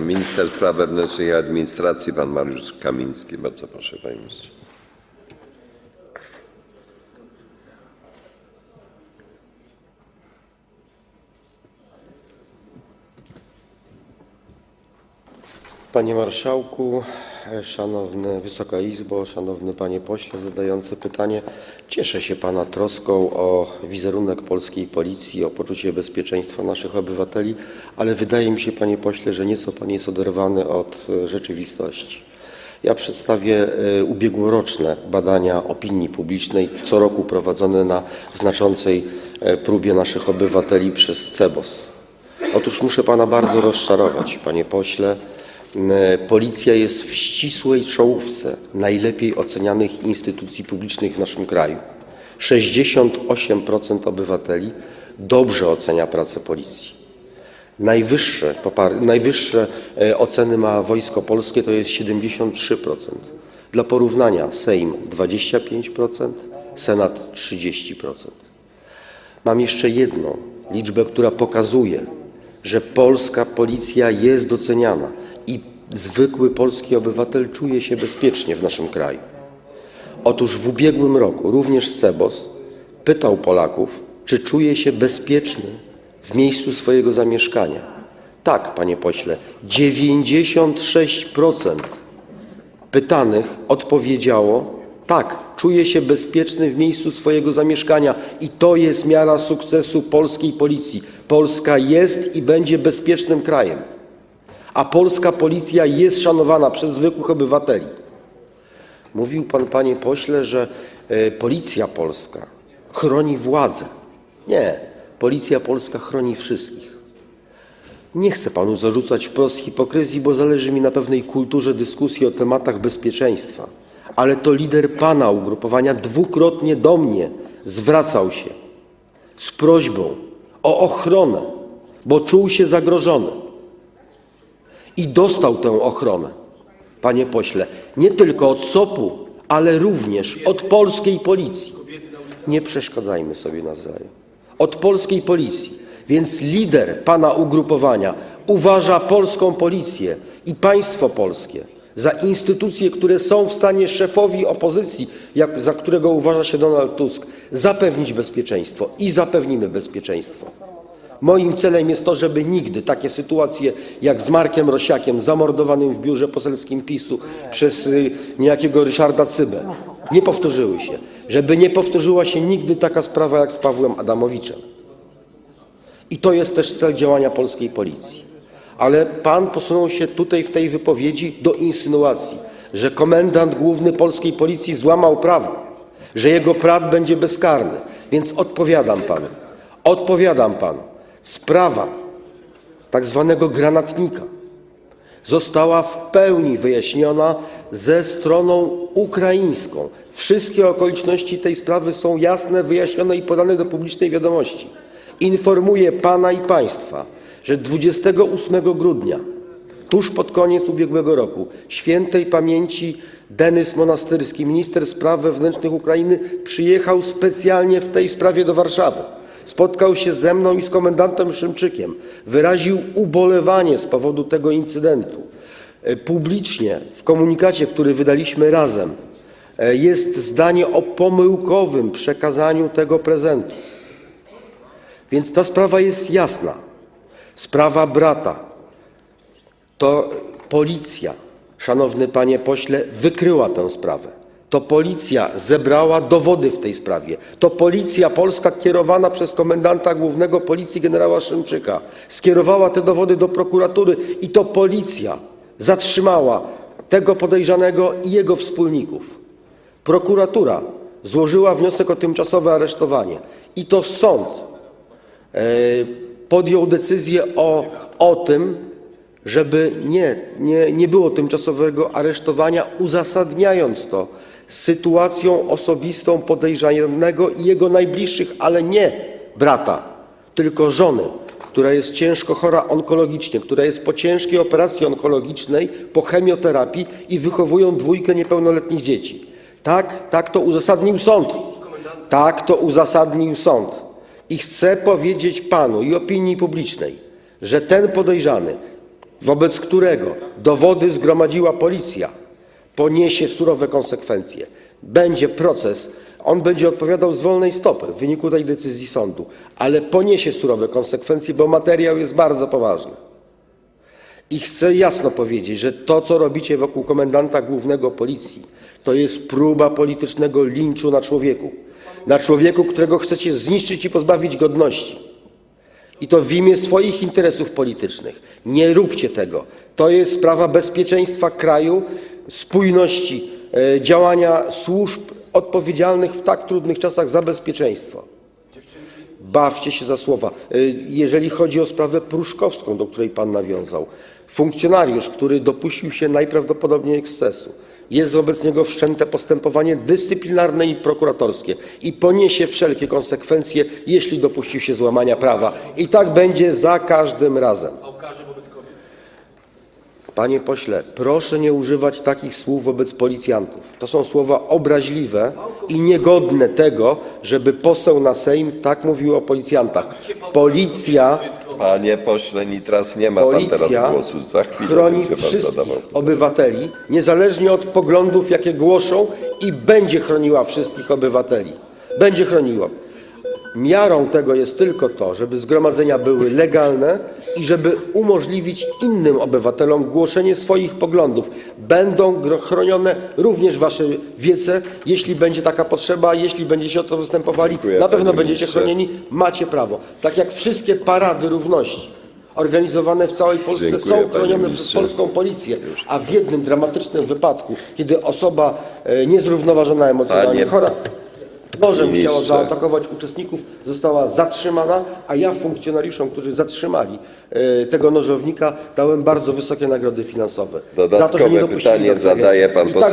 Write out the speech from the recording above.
Minister spraw wewnętrznych i administracji, pan Mariusz Kamiński. Bardzo proszę, panie ministrze. Panie Marszałku, Szanowny Wysoka Izbo, Szanowny Panie Pośle zadający pytanie. Cieszę się Pana troską o wizerunek polskiej policji, o poczucie bezpieczeństwa naszych obywateli, ale wydaje mi się, Panie Pośle, że nieco Pan jest oderwany od rzeczywistości. Ja przedstawię e, ubiegłoroczne badania opinii publicznej, co roku prowadzone na znaczącej e, próbie naszych obywateli przez CEBOS. Otóż muszę Pana bardzo rozczarować, Panie Pośle. E, Policja jest w ścisłej czołówce najlepiej ocenianych instytucji publicznych w naszym kraju. 68% obywateli dobrze ocenia pracę policji. Najwyższe, najwyższe e, oceny ma Wojsko Polskie, to jest 73%. Dla porównania Sejm 25%, Senat 30%. Mam jeszcze jedną liczbę, która pokazuje, że polska policja jest doceniana i zwykły polski obywatel czuje się bezpiecznie w naszym kraju. Otóż w ubiegłym roku również CEBOS pytał Polaków, czy czuje się bezpieczny w miejscu swojego zamieszkania. Tak, panie pośle, 96% pytanych odpowiedziało tak, czuje się bezpieczny w miejscu swojego zamieszkania i to jest miara sukcesu polskiej policji. Polska jest i będzie bezpiecznym krajem, a polska policja jest szanowana przez zwykłych obywateli. Mówił pan, panie pośle, że e, policja polska chroni władzę. Nie, policja polska chroni wszystkich. Nie chcę panu zarzucać wprost hipokryzji, bo zależy mi na pewnej kulturze dyskusji o tematach bezpieczeństwa. Ale to lider pana ugrupowania dwukrotnie do mnie zwracał się z prośbą o ochronę, bo czuł się zagrożony. I dostał tę ochronę, panie pośle, nie tylko od SOP-u, ale również od polskiej policji. Nie przeszkadzajmy sobie nawzajem. Od polskiej policji. Więc lider pana ugrupowania uważa polską policję i państwo polskie za instytucje, które są w stanie szefowi opozycji, jak, za którego uważa się Donald Tusk, zapewnić bezpieczeństwo i zapewnimy bezpieczeństwo. Moim celem jest to, żeby nigdy takie sytuacje jak z Markiem Rosiakiem, zamordowanym w biurze poselskim PiSu przez y, niejakiego Ryszarda Cybę, nie powtórzyły się. Żeby nie powtórzyła się nigdy taka sprawa jak z Pawłem Adamowiczem. I to jest też cel działania polskiej policji. Ale pan posunął się tutaj w tej wypowiedzi do insynuacji, że komendant główny polskiej policji złamał prawo, że jego brat będzie bezkarny. Więc odpowiadam panu. Odpowiadam panu. Sprawa tak zwanego granatnika została w pełni wyjaśniona ze stroną ukraińską. Wszystkie okoliczności tej sprawy są jasne, wyjaśnione i podane do publicznej wiadomości. Informuję Pana i Państwa, że 28 grudnia, tuż pod koniec ubiegłego roku, świętej pamięci Denys Monastyrski, minister spraw wewnętrznych Ukrainy, przyjechał specjalnie w tej sprawie do Warszawy. Spotkał się ze mną i z komendantem Szymczykiem. Wyraził ubolewanie z powodu tego incydentu. E, Publicznie w komunikacie, który wydaliśmy razem, e, jest zdanie o pomyłkowym przekazaniu tego prezentu. Więc ta sprawa jest jasna. Sprawa brata to policja, szanowny panie pośle, wykryła tę sprawę. To policja zebrała dowody w tej sprawie. To policja polska kierowana przez komendanta głównego policji generała Szymczyka skierowała te dowody do prokuratury i to policja zatrzymała tego podejrzanego i jego wspólników. Prokuratura złożyła wniosek o tymczasowe aresztowanie i to sąd e, podjął decyzję o, o tym, żeby nie, nie, nie było tymczasowego aresztowania, uzasadniając to sytuacją osobistą podejrzanego i jego najbliższych, ale nie brata, tylko żony, która jest ciężko chora onkologicznie, która jest po ciężkiej operacji onkologicznej, po chemioterapii i wychowują dwójkę niepełnoletnich dzieci. Tak, tak to uzasadnił sąd. Tak to uzasadnił sąd. I chcę powiedzieć panu i opinii publicznej, że ten podejrzany wobec którego dowody zgromadziła policja, poniesie surowe konsekwencje. Będzie proces, on będzie odpowiadał z wolnej stopy w wyniku tej decyzji sądu, ale poniesie surowe konsekwencje, bo materiał jest bardzo poważny. I chcę jasno powiedzieć, że to, co robicie wokół komendanta głównego policji, to jest próba politycznego linczu na człowieku. Na człowieku, którego chcecie zniszczyć i pozbawić godności. I to w imię swoich interesów politycznych. Nie róbcie tego. To jest sprawa bezpieczeństwa kraju, spójności e, działania służb odpowiedzialnych w tak trudnych czasach za bezpieczeństwo. Bawcie się za słowa. Y, Jeżeli chodzi o sprawę pruszkowską, do której pan nawiązał, funkcjonariusz, który dopuścił się najprawdopodobniej ekscesu, jest wobec niego wszczęte postępowanie dyscyplinarne i prokuratorskie i poniesie wszelkie konsekwencje, jeśli dopuścił się złamania prawa. I tak będzie za każdym razem. Panie pośle, proszę nie używać takich słów wobec policjantów. To są słowa obraźliwe i niegodne tego, żeby poseł na Sejm tak mówił o policjantach. Policja, Panie pośle Nitras, nie ma pan policja teraz głosu. Za chwilę chroni będzie pan wszystkich zadawał. obywateli, niezależnie od poglądów, jakie głoszą i będzie chroniła wszystkich obywateli. Będzie chroniła. Miarą tego jest tylko to, żeby zgromadzenia były legalne i żeby umożliwić innym obywatelom głoszenie swoich poglądów. Będą chronione również wasze wiece, jeśli będzie taka potrzeba, jeśli będziecie o to występowali, Dziękuję, na pewno panie będziecie ministrze. chronieni, macie prawo. Tak jak wszystkie parady równości organizowane w całej Polsce Dziękuję, są chronione przez ministrze. polską policję, a w jednym dramatycznym wypadku, kiedy osoba e, niezrównoważona emocjonalnie, Panie chora, nożem ministrze. chciała zaatakować uczestników, została zatrzymana, a ja funkcjonariuszom, którzy zatrzymali e, tego nożownika, dałem bardzo wysokie nagrody finansowe. za to, że nie Dodatkowe dopuścili pytanie do tragedii. zadaje pan I poseł